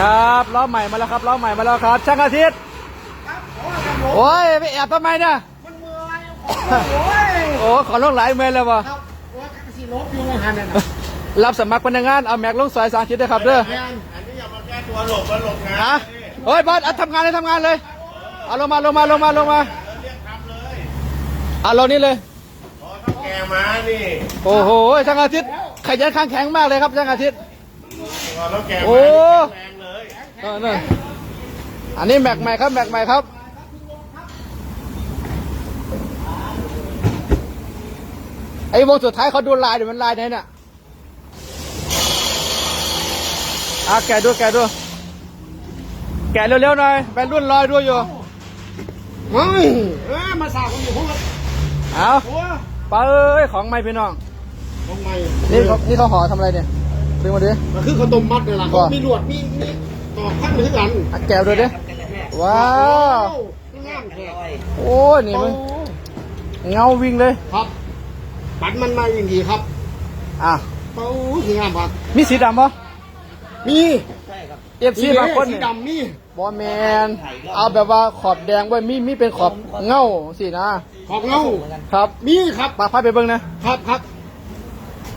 ครับล้อใหม่มาแล้วครับล้อใหม่มาแล้วครับช่างอาทิตย์โอ้ยไปแอบทำไมเนี่ยมันเมื่อยโอ้ยโอ้ขอลงหลายเมลแล้ววะครับว่าสีลบอยู่ในหันน่ะนะรับสมัครพนักงานเอาแม็กลงสายสางชิดด้วยครับเด้อแม่นอันนี้อย่ามาแก้ตัวหลบมาหลบงานฮะโอ้ยบอสเอาทำงานเลยทำงานเลยเอาลงมาลงมาลงมาลงมาเรียกทำเลยเอาลงนี่เลยพอถ้าแกมานี่โอ้โหช่างอาทิตย์ขยันขันแข็งมากเลยครับช่างอาทิตย์พอถ้าแกโอ้ มานี่แรงเลยเออนั่นอันนี้แม็กใหม่ครับแม็กใหม่ครับไอ้วงสุดท้ายเขาดูลายเดี๋ยวมันลายไหนเนี่ยอะแกะดูแกะดูแกะเร็วๆหน่อยแบนรุ่นลอยด้วยอยู่เฮ้ยเอ้ยมาสาคนอยู่พวกเราเอาหัวไปเอ้ยของใหม่พี่น้องทำไมนี่เขานี่เขาห่อทำอะไรเนี่ยดึงมาดิมันคือข้าวต้มมัดนี่แหละว่ามีหลวดมีมีต อกขั้นไปที่กันอะแกะดูดิว้าว งามแท้โอ้ยนี่มันเงาวิ่งเลย ครับปัดมันมาอย่างดีครับ อะเป้าสีงามครับมีสีดำปะมีเอฟซีบางคนสีเนี่ยดำมีบอแมน เอาแบบว่าขอบแดงไว้มีมีเป็นขอบเงาสินะ ขอบเงาครับ มีครับปาพาไปเบิ้งนะครับครับ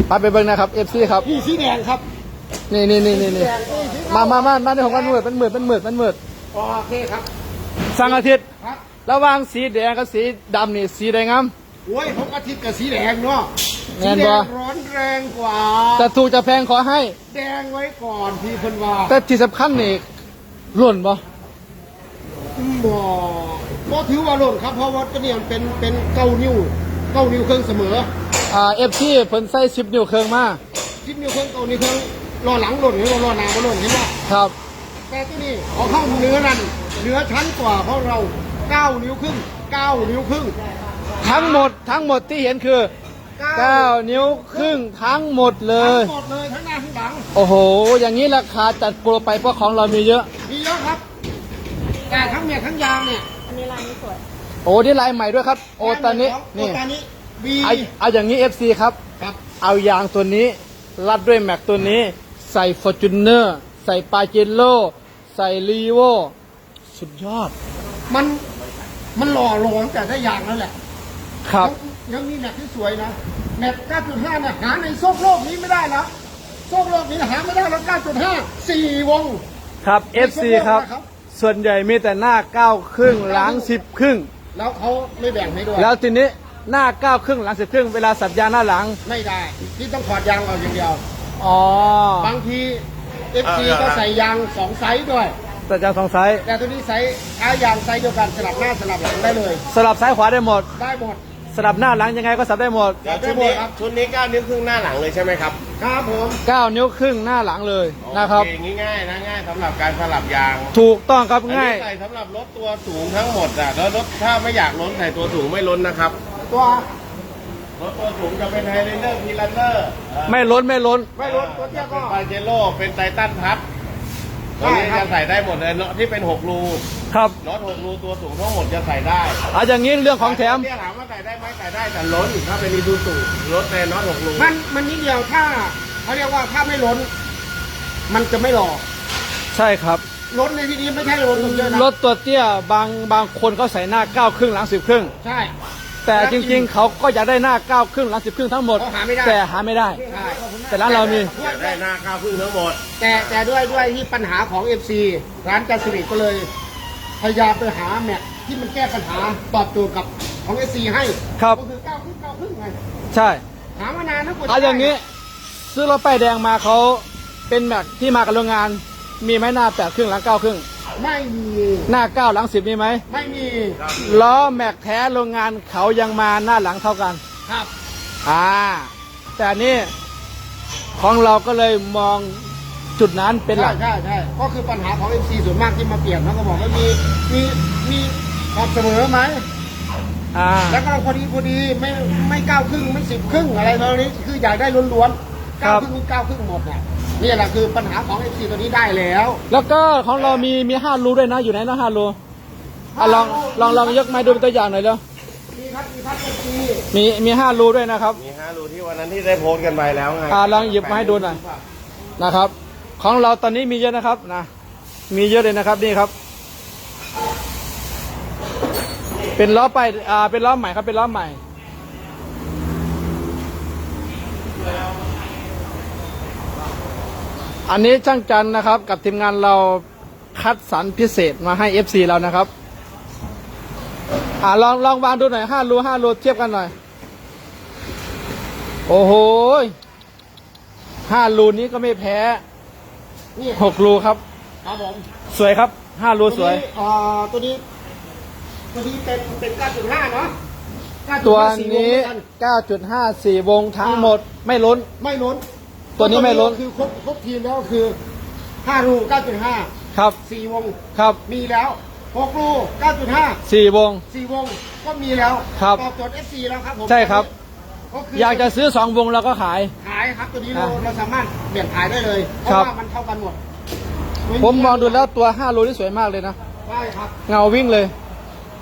พาไปเบิ้งนะครับเอฟซีครับนี่สีแดงครับ นี่นี่นี่นี่นี่แดงนี่สีมามามามาในของมันมืดมันมืดมันมืดมันมืดโอเคครับ สังอาทิตย์ครับ ระหว่างสีแดงกับสีดำนี่สีแดงงามโอ้ยผมอาทิตย์กับสีแดงเนาะแม่สีนแดบ่งร้อนแรงกว่าจะถูกจะแพงขอให้ แดงไว้ก่อนพี่เพิ่นว่า แต่ที่สำคัญนี่หล่นบ่บ่บ่ถือว่าหล่นครับเพราะว่าตัวนี้มันเป็นเป็นเก้านิ้วเก้านิ้วเครื่องเสมอ อ่าเอฟซีเพิ่นใส่สิบนิ้วเครื่องมาสิบนิ้วเครื่องเก้านิ้วเครื่อง รอหลังหล่นหรือรอหน้าบ่หล่นเห็นบ่ครับ แต่ตัวนี้ของเข้าเนื้อนั่นเนื้อชั้นกว่าเพราะเราเก้านิ้วครึ่งเก้านิ้วครึ่งทั้งหมดทั้งหมดที่เห็นคือ9นิ้วครึ่งทั้งหมดเลทั้ย งหมดเลยทั้งหน้าทั้งหลัง โอ้โห อย่างนี้ราคาจัดโปรไปเพราะของเรามีเยอะ มีเยอะครับ แต่ทั้งเมียทั้งยางเนี่ยโอ้นี่ลายใหม่ด้วยครับ โอตานิโอนี่ตานิบีเอาเอาอย่างนี้ FC ครับ ครับ เอายางตัวนี้รัดด้วยแม็กตัวนี้ ใส่ฟอร์จูเนอร์ใส่ปาเจโ o ใส่รีโวสุดยอด มันมันหล่อหลอมแต่ได้ยางแล้วแหละครับ ยังยังมีแม็กที่สวยนะแม็ก9.5เนี่ยหาในโซกโลกนี้ไม่ได้แล้วโซกโลกนี้หาไม่ได้แล้ว9.5สี่วง ครับ FC ครับ ครับส่วนใหญ่มีแต่หน้า9ครึ่งหลัง10ครึ่ง แล้วเขาไม่แบ่งให้ด้วยแล้วทีนี้หน้า9ครึ่งหลัง10ครึ่งเวลาสับยางหน้าหลัง ไม่ได้ที่ต้องถอดยางเอาอย่างเดียว อ๋อบางทีเอฟซีก็ใส่ยางสองไซส์ด้วยสับยางสองไซส์แต่ตัวนี้ไซส์อายางไซส์เดียวกันสลับหน้าสลับหลังได้เลย สลับซ้ายขวาได้หมด ได้หมด สลับหน้าหลังยังไงก็สับได้หมด เดี๋ยวชุดนี้ชุดนี้เก้านิ้วครึ่งหน้าหลังเลยใช่ไหมครับครับผม9 นิ้วครึ่งหน้าหลังเลยนะครับโอเงี้ง่ายๆนะง่ายสำหรับการสลับยางถูกต้องครับอันง่ายนี้ใส่สำหรับรถตัวสูงทั้งหมดอะแล้วรถถ้าไม่อยากล้นใส่ตัวสูงไม่ล้นนะครับ ตัว รถตัวสูงจะเป็นไฮเลนเดอร์พีลันเนอร์ไม่ล้นไม่ล้น ไม่ลดตัวเตี้ยก็ ปาเจโร่เป็นไททันพับตัวนี้ได้ครับ จะใส่ได้หมดเลยเนาะที่เป็นหกรูครับรถหกรูตัวสูงทั้งหมดจะใส่ได้เอาอย่างนี้เรื่องของแถม เนี่ยถามว่าใส่ได้ไหมใส่ได้แต่ล้นถ้าเป็นอีซูซูรถในน็อตหกรูมันมันนิดเดียวถ้าเขาเรียกว่าถ้าไม่ล้น มันจะไม่หล่อใช่ครับ ล้นในที่นี้ไม่ใช่ล้นตรงเยอะนะรถตัวเตี้ยบางบางคนเขาใส่หน้า9ครึ่งหลัง10ครึ่ง ใช่ แต่จริง ๆ เขาก็อยากได้หน้า9ครึ่งหลัง10ครึ่งทั้งหมด เขาหาไม่ได้ แต่หาไม่ได้ใช่แต่ร้านเรามี อยากได้หน้าก้าวครึ่งทั้งหมด แต่แต่ด้วยด้วยที่ปัญหาของ FC ร้านจันสิริก็เลย พยายามไปหาแม็กที่มันแก้ปัญหาตอบโจทย์กับของ FC ให้ครับ ก็คือเก้าครึ่งเก้าครึ่งไงใช่ หามานานนะกว่าจะเอาอย่างนี้นี้ซื้อรถป้ายแดงมาเขาเป็นแม็กที่มากับโรงงาน มีไหมหน้า8ครึ่งหลัง9ครึ่ง ไม่มี หน้า9หลัง10มีไหมไม่มี ล้อแม็กแท้โรงงานเขายังมาหน้าหลังเท่ากัน ครับ อ่า แต่อันนี่ของเราก็เลยมองจุดนั้นเป็นหใช่ลัก ใช่ใช่ก็คือปัญหาของ MC ส่วนมากที่มาเปลี่ยนเขาก็บอกว่ามีมีมีความเสมอไหม อ่า แล้วก็พอดีพอดีไม่ไม่เก้าครึ่งไม่สิบครึ่งอะไรตอนนี้คืออยากได้ล้วนๆครัเก้าบครึ่งเก้าครึ่งหมดเนี่ย นี่แหละคือปัญหาของ FC ตัวนี้ได้แล้วแล้วก็ของเรามีมีห้ารูด้วยนะ อยู่ไหนนะห้ารูอะลองลองลองยกไม้ดูเป็นตัวอย่างหน่อยเร็วมีครับมีครับ FC มีมีห้ารูด้วยนะครับ มีห้ารูที่วันนั้นที่ได้โพสต์กันไปแล้วไงอ่าลองหยิบมาให้ดูหน่อย นะครับ ของเราตอนนี้มีเยอะนะครับนะมีเยอะเลยนะครับนี่ครับ เป็นล้อไปอ่าเป็นล้อใหม่ครับเป็นล้อใหม่ อันนี้ช่างจันนะครับ กับทีมงานเราคัดสรรพิเศษมาให้ FC เรานะครับ อ่าลองลองวางดูหน่อยห้ารูห้ารูเทียบกันหน่อย โอ้โหห้ารูนี้ก็ไม่แพ้นี่หกรูครับ ครับผมสวยครับห้ารูสวยตัวนี้อ่าตัวนี้ ตัวนี้เป็นเป็น9.5เนาะ9.5ตัวสี่งนี้เหมือกั9.54 วงทั้งหมดไม่ล้น ไม่ล้น ตัวนี้ไม่ล้นคือครบครบทีมแล้วคือ5รู9.5ครับ4วงครับมีแล้ว6รู9.5สี่วง4วงก็มีแล้วครับตอบโจทย์ FC แล้วครับผมใช่ครับก็คือยากจะซื้อสองวงเราก็ขาย ขายครับตัวนี้เราอะเราสามารถเปลี่ยนขายได้เลยเพครัราะบว่ามันเท่ากันหมดผมมองดูแล้วตัว5รูนี่สวยมากเลยนะใช่ครับเงาวิ่งเลย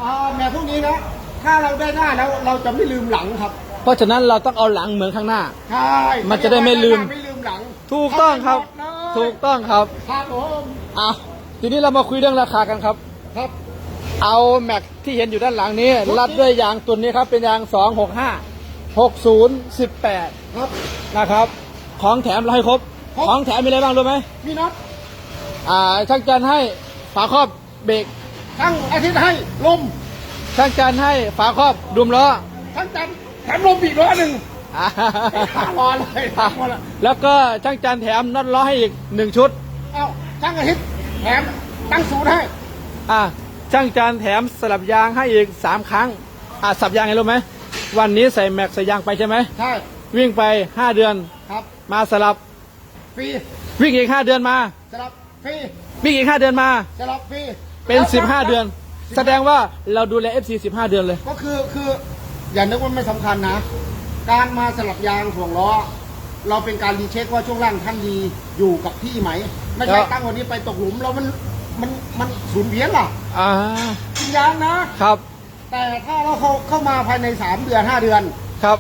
อ่าแม่พวกนี้นะถ้าเราได้หน้าแล้วเราจะไม่ลืมหลังครับ เพราะฉะนั้นเราต้องเอาหลังเหมือนข้างหน้าใช่มันจะได้ไม่ลืมไม่ลืม หลังถูกต้องครับถูกต้องครับครับผมอะทีนี้เรามาคุยเรื่องราคากันครับ ครับเอาแม็กที่เห็นอยู่ด้านหลังนี้ รัดด้วยยางตัวนี้ครับ เป็นยาง 265 60 18 ครับ นะครับ ของแถมเราให้ครบ ครบของแถมมีอะไรบ้างรู้ไหมมีน็อตอ่าช่างจันให้ฝาครอบเบรกทั้งอาทิตย์ให้ลมช่างจันให้ฝาครอบดุมล้อทั้งจันแถมลมอีกร้อยหนึ่ง อ่าห้ารอเลยทั้งหมดอะแล้วก็ช่างจันแถมน็อตล้อให้อีกหนึ่งชุด เอ้าทั้งอาทิตย์แถมตั้งศูนย์ให้ อ่าช่างจันแถมสลับยางให้อีกสามครั้ง อ่าสับยางไงรู้ไหม วันนี้ใส่แม็กใส่ยางไปใช่ไหม ใช่ วิ่งไปห้าเดือน ครับ มาสลับ ฟรี วิ่งอีกห้าเดือนมา สลับ ฟรี วิ่งอีกห้าเดือนมา สลับ ฟรี เป็นแล้วสิบห้าเดือน แสดงว่าเราดูแล FC สิบห้าเดือนเลย ก็คือคือ อย่านึกว่าไม่สำคัญนะ การมาสลับยางถ่วงล้อ เราเป็นการรีเช็คว่าช่วงล่างท่านดีอยู่กับที่ไหม ไม่ใช่แล้วตั้งวันนี้ไปตกหลุมแล้วมันมันมันสูญเพี้ยนล่ะอ่ากินยางนะครับ แต่ถ้าเราเข้าเข้ามาภายในสามเดือนห้าเดือนครับ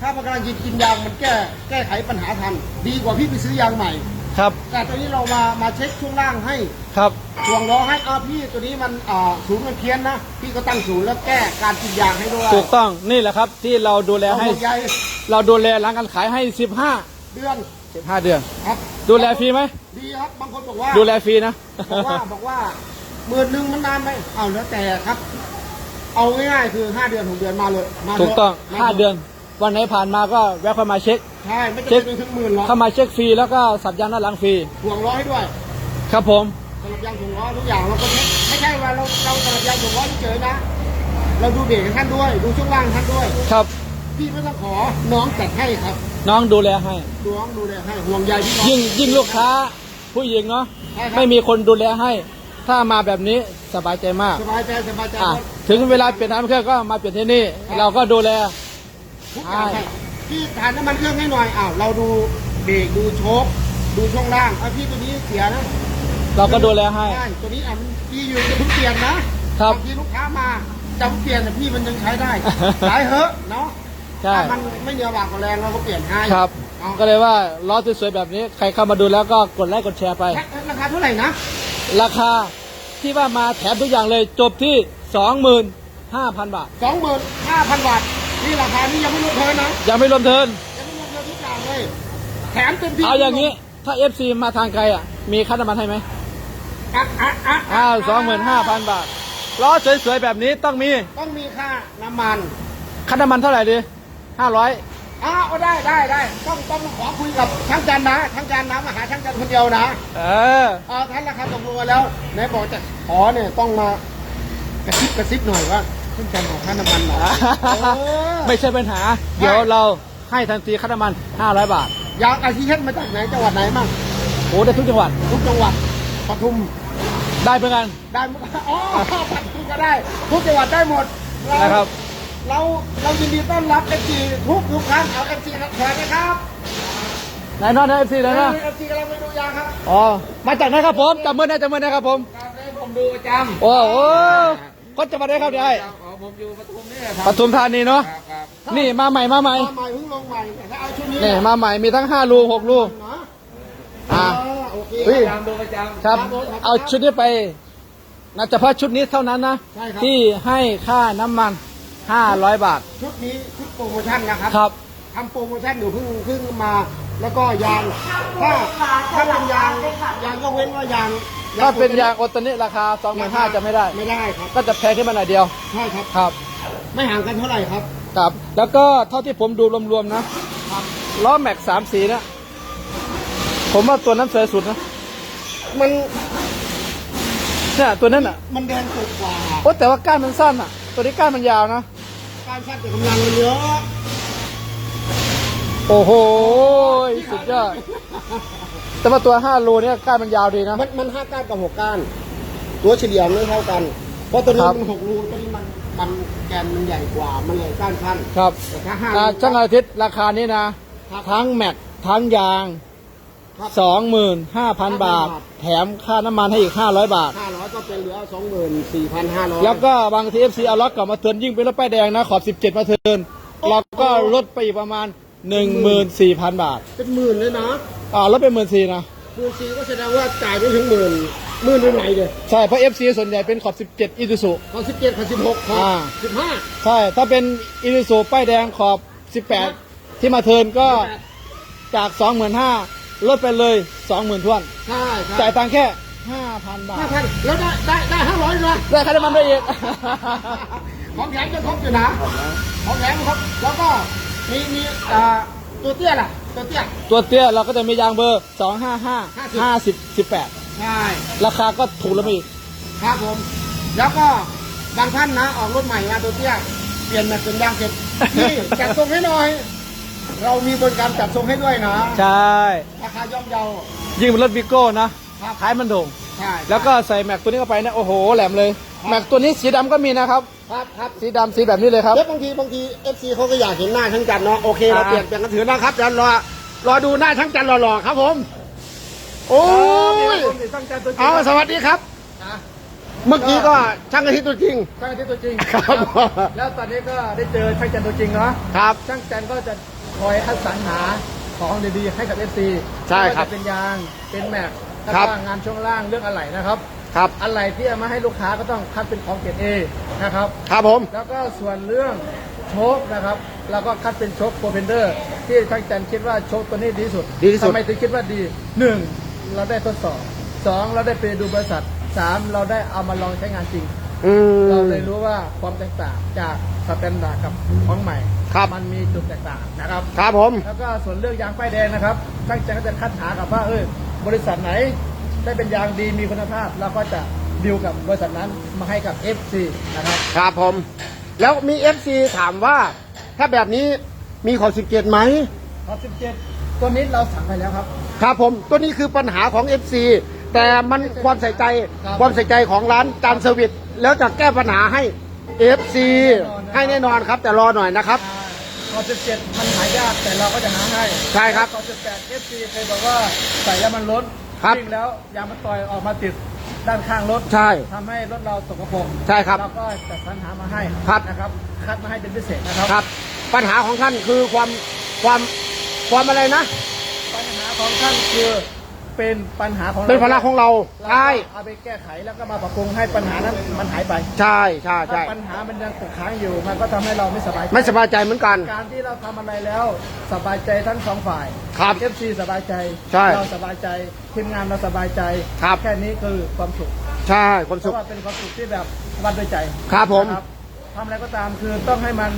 ถ้ามันกำลังกินกินยางมันแก้แก้ไขปัญหาทัน ดีกว่าพี่ไปซื้อยางใหม่ ครับ แต่ตัวนี้เรามามาเช็คช่วงล่างให้ ครับถ่วงล้อให้อาพี่ตัวนี้มันอ่าศูนย์มันเพี้ยนนะ พี่ก็ตั้งศูนย์แล้วแก้การกินยางให้ด้วยถูกต้องนี่แหละครับที่เราดูแลเอาให้ ห่วงใยเราดูแลหลังการขายให้สิบห้าเดือนสิบห้าเดือน ครับดูแลฟรีไหมดีครับบางคนบอกว่า ดูแลฟรีนะ บอกว่าบอกว่าหมื่นหนึ่งมันนานไหมเอาแล้วแต่ครับ เอาง่ายๆคือห้าเดือนหกเดือนมาเลยมาเลยถูกต้องมห้าเดือน วันไหนผ่านมาก็แวะเข้ามาเช็ค ใช่ไม่เช็จะคเป็นถึงหมื่นหรอกเข้ามาเช็คฟรีแล้วก็สับยางด้านหลังฟรี ห่วงล้อให้ด้วย ครับผม สำหรับยางถ่วงล้อทุกอย่างเราก็เช็คไม่ใช่ว่าเราเราสำหรับยางถ่วงล้อเฉยๆนะ เราดูเบรกให้ท่านด้วย ดูช่วงล่างท่านด้วย ครับ พี่ไม่ต้องขอน้องจัดให้ครับน้องดูแลให้ น้องดูแลให้ห่วงใยพี่น้อง ยิ่งยิ่งลูกค้าผู้หญิงเนาะใช่ครับ ไม่มีคนดูแลให้ ถ้ามาแบบนี้สบายใจมากสบายใจสบายใจอะหมดถึงเวลาเปลี่ยนน้ำเครื่องก็มาเปลี่ยนที่นี่ครับเราก็ดูแล ทุกอย่างให้พี่ทานน้ำมันเครื่องให้หน่อยอ้าวเราดูเบรกดูโชคดูช่วงล่างอะพี่ตัวนี้เสียนะ เราก็ดูแลให้ ใช่ตัวนี้อะมันพี่อยู่จะเพิ่งเปลี่ยนนะครับบางทีลูกค้ามาจะเพิ่งเปลี่ยนแต่พี่มันยังใช้ได้ขายเหอะเนาะใช่ ถ้ามันไม่เหนียวบากกว่าแรงเราก็เปลี่ยนให้ครับเอาก็เลยว่าล้อสวยๆแบบนี้ใครเข้ามาดูแล้วก็กดไลค์กดแชร์ไป ราคาเท่าไหร่นะราคาที่ว่ามาแถมทุกอย่างเลยจบที่ 25,000 บาท สองหมื่นห้าพันบาทนี่ราคานี้ยังไม่รวมเทิร์นนะยังไม่รวมเทิร์นยังไม่รวมเทิร์นทุกอย่างเลยแถมเต็มที่เอาอย่างนี้ ถ้า FC มาทางไกลอะมีค่าน้ำมันให้ไหม อะอะอะอ้าว25,000บาทล้อสวยๆแบบนี้ต้องมีต้องมีค่าน้ำมันค่าน้ำมันเท่าไหร่ดี500อ้าวได้ได้ได้ต้องต้องขอคุยกับช่างจันนะช่างจันนะมาหาช่างจันคนเดียวนะ เออเออท่านราคาตกลงกันแล้วไหนบอกจะขอเนี่ยต้องมากระซิบกระซิบหน่อยว่าช่างจันขอค่าน้ำมันหน่อยเออ ไม่ใช่ปัญหา เดี๋ยวเราให้ทันทีค่าน้ำมัน500บาทอยากอาชีพมาจากไหนจังหวัดไหนมั่งโอ้ได้ทุกจังหวัด ทุกจังหวัด ปทุมได้เหมือนกัน ได้หมดอ๋อปทุมก็ได้ ทุกจังหวัดได้หมดเานะครับ เราเรายินดีต้อนรับเอฟซีทุกทุกครั้งเอาเอฟซีครับแขวนนะครับไหนนอนนะเอฟซีแล้วนะเอฟซีกำลังไปดูยางครับอ๋อมาจากไหนครับผมจำมือได้จำมือได้ครับผมครับให้ผมดูประจำโอ้โหก็จะมาได้ครับเดี๋ยวไอ้อ๋อผมอยู่ปทุมนี่แหละคปรับทุมธานีเนาะครับครับนี่มาใหม่มาใหม่มาใหม่เพิ่งลงใหม่แต่ถ้าเอาชุดนี้นี่มาใหม่มีทั้ง5รู6รูเนาะอ่าโอ เคเคเฮ้ยครับครับครับผมเอาชุดนี้ไปนะเฉพาะชุดนี้เท่านั้นนะ ใช่ครับ ที่ให้ค่าน้ำมัน 500 บาท ชุดนี้ชุดโปรโมชั่นนะครับครับ ทำโปรโมชั่นอยู่เพิ่งเพิ่งมา แล้วก็ยางถ้าถ้าเป็นยางยางก็เว้นว่ายางถ้าเป็นยางโอตานิราคา 25,000จะไม่ได้ ไม่ได้ครับก็จะแพงขึ้นมาหน่อยเดียว ใช่ครับ ครับ ไม่ห่างกันเท่าไหร่ครับ ครับ แล้วก็เท่าที่ผมดูรวมๆนะ ล้อแม็กสามสีนะ ผมว่าตัวนั้นสวยสุดนะมันเนี่ยตัวนั้นอะมันแดงสุดกว่าโอ้แต่ว่าก้านมันสั้นอะ ตัวนี้ก้านมันยาวนะการชาติแต่กำลังมันเยอะโอ้โหสุดยอดแต่ว่าตัว5โลเนี่ยก้านมันยาวดีนะมันมันห้าก้านกับหกก้าน ตัวเฉลี่ยไม่เท่ากันเพราะตัวนี้ครับมันหกรูตัวนี้มันมันแกนมันใหญ่กว่ามันเลยก้านสั้นครับแต่ถ้าห้าอ่ารูช่างอาทิตย์ราคานี้นะครับทั้งแม็กทั้งยาง ครับ25,000บาท แถมค่าน้ำมันให้อีก500บาท ห้าร้อยก็เป็นเหลือสองหมื่นสี่พันห้าร้อยแล้วก็บางที FC เอารถกลับมาเทิร์นยิ่งเป็นรถป้ายแดงนะขอบ17มาเทิร์นเราก็ลดไปอีกประมาณ14,000บาทเป็นหมื่นเลยนะอ่าลดไปหมื่นสี่นะหมื่นสี่ก็แสดงว่าจ่ายไปถึงหมื่นหมื่นเป็นไหนเลยใช่เพราะ FC ส่วนใหญ่เป็นขอบ17อีซูซุขอสิบเจ็ดขอสิบหกขออ่าสิบห้าใช่ถ้าเป็นอีซูซุป้ายแดงขอบ18ที่มาเทิร์นก็จาก25,000 ลดไปเลย20,000ท้วนใช่คจ่ารัยบตังค์แค่5,000บาห้าทพันแล้วได้ได้ได้ห้าร้อยเลยได้ค่าน้ำมันด้วยอีกของแถมจะครบอยู่นะของแถมครบแล้วก็มีมีอ่าตัวเตี้ยล่ะตัวเตี้ยตัวเตี้ยเราก็จะมียางเบอร์255 50 18ใช่ราคาก็ถูกแล้วไปอีกครับผม แล้วก็บางท่านนะออกรถใหม่มาตัวเตี้ยเปลี่ยนแม็กซ์เป็นยางเสร็จนี่จัดทรงให้หน่อย เรามีบริการจัดทรงให้ด้วยนะ ใช่ ราคาย่อมเยา ยิ่งเป็นรถวิโก้นะ ครับ ท้ายมันโด่ง ใช่แล้วก็ใส่แม็กตัวนี้เข้าไปนะ โอ้โห แหลมเลย แม็กตัวนี้สีดำก็มีนะครับ ครับครับสีดำสีแบบนี้เลยครับ แล้วบางทีบางทีเอฟซีเขาก็อยากเห็นหน้าช่างจันเนาะ โอเค เราอ่า เปลี่ยนเปลี่ยนกันถือนะครับเดี๋ยวรอ รอดูหน้าช่างจันหล่อๆครับผม โอ้ยตั้งใจตัวจริงเอาสวัสดีครับนะเมื่อกี้ก็ช่างอาทิตย์ตัวจริง ช่างจันตัวจริงครับ แล้วตอนนี้ก็ได้เจอช่างจันตัวจริงเนาะ ครับ ช่างจันก็จะ คอยคัดสรรหาของดีๆให้กับ FC ใช่ครับไม่ว่าจะเป็นยางเป็นแม็กแล้วครับก็งานช่วงล่างเรื่องอะไหล่นะครับครับ อะไหล่ที่เอามาให้ลูกค้าก็ต้องคัดเป็นของเกรดเอนะครับ ครับผม แล้วก็ส่วนเรื่องโชคนะครับเราก็คัดเป็นโชคโปรเพนเดอร์ที่ช่างจันคิดว่าโชคตัวนี้ดีที่สุดดีที่สุด ทำไมถึงคิดว่าดีหนึ่งเราได้ทดสอบสองเราได้ไปดูบริษัทสามเราได้เอามาลองใช้งานจริง อืม เราเลยรู้ว่าความแตกต่างจากสแตนดาร์ดกับของใหม่ครับ มันมีจุดแตกต่างนะครับ ครับผม แล้วก็ส่วนเรื่องยางป้ายแดงนะครับช่างจันก็จะคัดหากับว่าเออบริษัทไหนได้เป็นยางดีมีคุณภาพเราก็จะดิวกับบริษัทนั้นมาให้กับ FC นะครับ ครับผม แล้วมีเอฟซีถามว่า ถ้าแบบนี้มีขอสิบเจ็ดไหม ขอ17 ตัวนี้เราสั่งไปแล้วครับ ครับผม ตัวนี้คือปัญหาของ FC แต่มันความใส่ใจ ครับ ความใส่ใจของร้านจานเซอร์วิส แล้วจะแก้ปัญหาให้ FC ให้แน่นอนครับ แต่รอหน่อยนะครับขอ17มันหายากแต่เราก็จะหาให้ใช่ครับขอ18 FC เคยบอกว่าใส่แล้วมันล้นครับ วิ่งแล้วยางมันต่อยออกมาติดด้านข้างรถใช่ ทำให้รถเราตกกระปรกใช่ครับเราก็จัดสรรหามาให้ครับ นะครับ คัดมาให้เป็นพิเศษนะครับ ครับ ปัญหาของท่านคือความความความอะไรนะ ปัญหาของท่านคือ เป็นปัญหาของเป็นภาระของเราเราใช่เอาไปแก้ไขแล้วก็มาปรับปรุงให้ปัญหานั้นมันหายไป ใช่ใช่ใช่ถ้าปัญหามันยังตกค้างอยู่ มันก็ทำให้เราไม่สบายใจไม่สบายใจเหมือนกัน การที่เราทำอะไรแล้วสบายใจทั้งสองฝ่ายครับเอฟซีสบายใจใช่เราสบายใจทีมงานเราสบายใจครับแค่นี้คือความสุขใช่ความเพสุขราะว่าเป็นความสุขที่แบบวัดด้วยใจครับผมนะทำอะไรก็ตามคือต้องให้มัน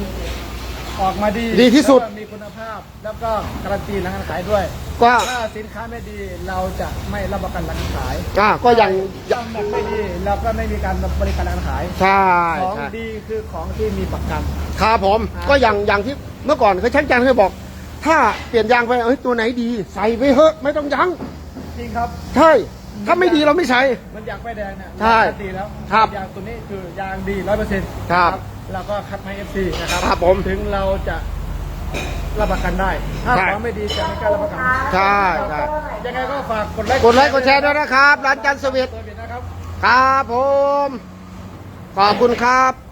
ออกมาดีดีที่สุดแล้วก็มีคุณภาพแล้วก็การันตีหลังการขายด้วยก็ ถ้าสินค้าไม่ดีเราจะไม่รับประกันหลังการขายอ่าก็ยังถ้าแบบไม่ดีเราก็ไม่มีการบริการหลังการขาย ใช่ของใช่ดีคือของที่มีประกัน ครับผมครับก็อย่างอย่างที่เมื่อก่อนเคยช่างจันเคยบอก ถ้าเปลี่ยนยางไปเอ้ยตัวไหนดี ใส่ไปเถอะไม่ต้องยั้งจริงครับ ใช่ ถ้าไม่ดีเราไม่ใช้มันยางไฟแดงเนี่ยใช่ยางดีแล้วครับยางตัวนี้คือยางดีร้อยเปอร์เซ็นต์ครับ เราก็คัดมาเอฟซีนะครับครับผมถึงเราจะรับประกันได้ ถ้าใช่ ของไม่ดีจะไม่กล้ารับประกันใช่ใช่ยังไงก็ฝากกดไลค์กดไลค์กดแชร์ด้วยนะครับร้านจันทร์สวิตตัวบิดนะครับ ครับผม ขอบคุณครับ